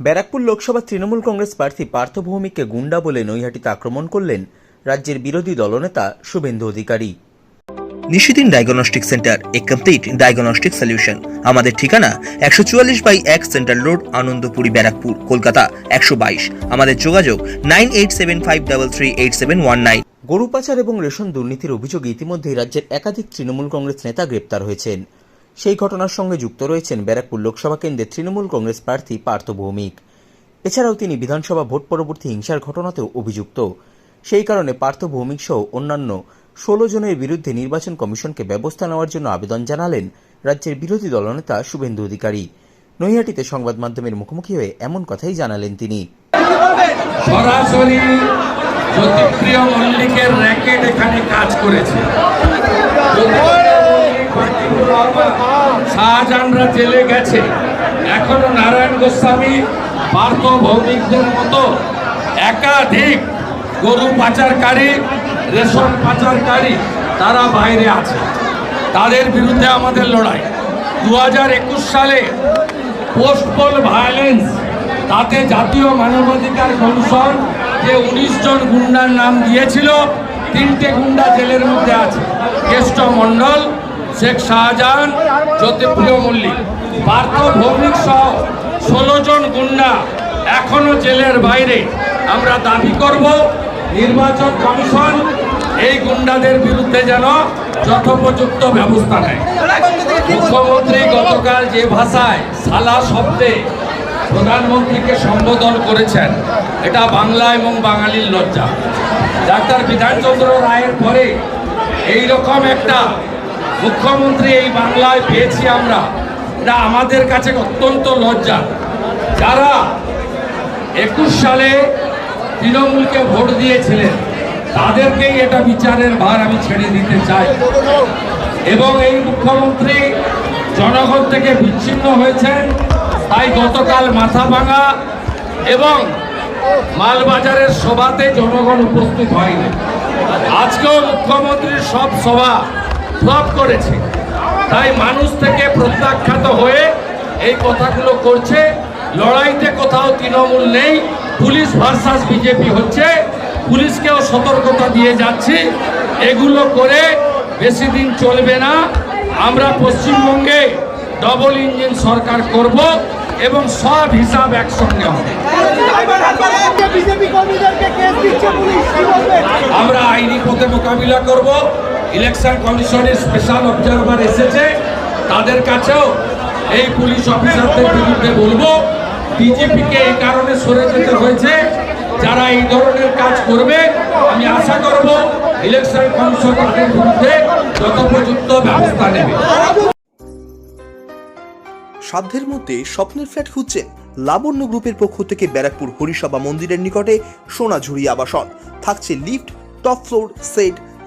ব্যারাকপুর লোকসভা তৃণমূল কংগ্রেস প্রার্থী পার্থ ভৌমিককে গুন্ডা বলে নৈহাটিতে আক্রমণ করলেন রাজ্যের বিরোধী দলনেতা Suvendu Adhikari. Nishidin diagnostic centre a complete diagnostic solution. আমাদের ঠিকানা একশো চুয়াল্লিশ বাই এক সেন্ট্রাল রোড আনন্দপুরি ব্যারাকপুর কলকাতা একশো বাইশ। আমাদের যোগাযোগ nine eight seven five double three eight seven one nine. গরু পাচার এবং রেশন দুর্নীতির অভিযোগে ইতিমধ্যেই রাজ্যের একাধিক তৃণমূল কংগ্রেস নেতা গ্রেপ্তার হয়েছেন। সেই ঘটনার সঙ্গে যুক্ত রয়েছেন ব্যারাকপুর লোকসভা কেন্দ্রের তৃণমূল কংগ্রেস প্রার্থী পার্থ ভৌমিক। এছাড়াও তিনি বিধানসভা ভোট পরবর্তী হিংসার ঘটনাতেও অভিযুক্ত। সেই কারণে পার্থ ভৌমিক সহ অন্যান্য ষোলো জনের বিরুদ্ধে নির্বাচন কমিশনকে ব্যবস্থা নেওয়ার জন্য আবেদন জানালেন রাজ্যের বিরোধী দলনেতা শুভেন্দু অধিকারী। নৈহাটিতে সংবাদ মাধ্যমের মুখোমুখি হয়ে এমন কথাই জানালেন তিনি। সরাসরি কাজ করেছে। শাহজাহানরা জেলে গেছে। এখনও নারায়ণ গোস্বামী পার্থ ভৌমিকদের মতো একাধিক গরু পাচারকারী, রেশন পাচারকারী তারা বাইরে আছে। তাদের বিরুদ্ধে আমাদের লড়াই। দু হাজার একুশ সালে পোস্ট পোল ভায়োলেন্স, তাতে জাতীয় মানবাধিকার কমিশন যে উনিশ জন গুন্ডার নাম দিয়েছিল, তিনটে গুন্ডা জেলের মধ্যে আছে। কেষ্ট মণ্ডল শেখ শাহজাহান, জ্যোতিপ্রিয় মল্লিক। পার্থ ভৌমিক সহ ষোলো জন গুন্ডা এখনও জেলের বাইরে। আমরা দাবি করব, নির্বাচন কমিশন এই গুন্ডাদের বিরুদ্ধে যেন যথোপযুক্ত ব্যবস্থা নেয়। মুখ্যমন্ত্রী গতকাল যে ভাষায় সালা শব্দে প্রধানমন্ত্রীকে সম্বোধন করেছেন, এটা বাংলা এবং বাঙালির লজ্জা। ডাক্তার বিধানচন্দ্র রায়ের পরে এই রকম একটা মুখ্যমন্ত্রী এই বাংলায় পেয়েছি আমরা। এটা আমাদের কাছে অত্যন্ত লজ্জা। যারা একুশ সালে তৃণমূলকে ভোট দিয়েছিলেন, তাদেরকেই এটা বিচারের ভার আমি ছেড়ে দিতে চাই। এবং এই মুখ্যমন্ত্রী জনগণ থেকে বিচ্ছিন্ন হয়েছেন, তাই গতকাল মাথা ভাঙা এবং মালবাজারের সভাতে জনগণ উপস্থিত হয়নি। আজকেও মুখ্যমন্ত্রীর সব সভা ফ্লপ করেছে। তাই মানুষ থেকে প্রত্যাখ্যাত হয়ে এই কথাগুলো করছে। লড়াইতে কোথাও তৃণমূল নেই। পুলিশ ভার্সাস বিজেপি হচ্ছে। পুলিশকেও সতর্কতা দিয়ে যাচ্ছি। এগুলো করে বেশি দিন চলবে না। আমরা পশ্চিমবঙ্গে ডবল ইঞ্জিন সরকার করব এবং সব হিসাব একসঙ্গে হবে। আমরা আইনি পথে মোকাবিলা করব। ইলেকশন কমিশনের স্পেশাল অবজারভার এসেছে। তাদের কাছেও এই পুলিশ অফিসারদের বিরুদ্ধে বলব, বিজেপিকে এই কারণে সরে যেতে হয়েছে, যারা এই ধরনের কাজ করবে, আমি আশা করব ইলেকশন কমিশন তাদের বিরুদ্ধে যথোপযুক্ত ব্যবস্থা নেবে। সাধ্যের মধ্যে স্বপ্নের ফ্ল্যাট খুঁজছেন লাবণ্য গ্রুপের পক্ষ থেকে ব্যারাকপুর হরিসভা মন্দিরের নিকটে সোনাঝুরি আবাসন। থাকছে lift, top floor, set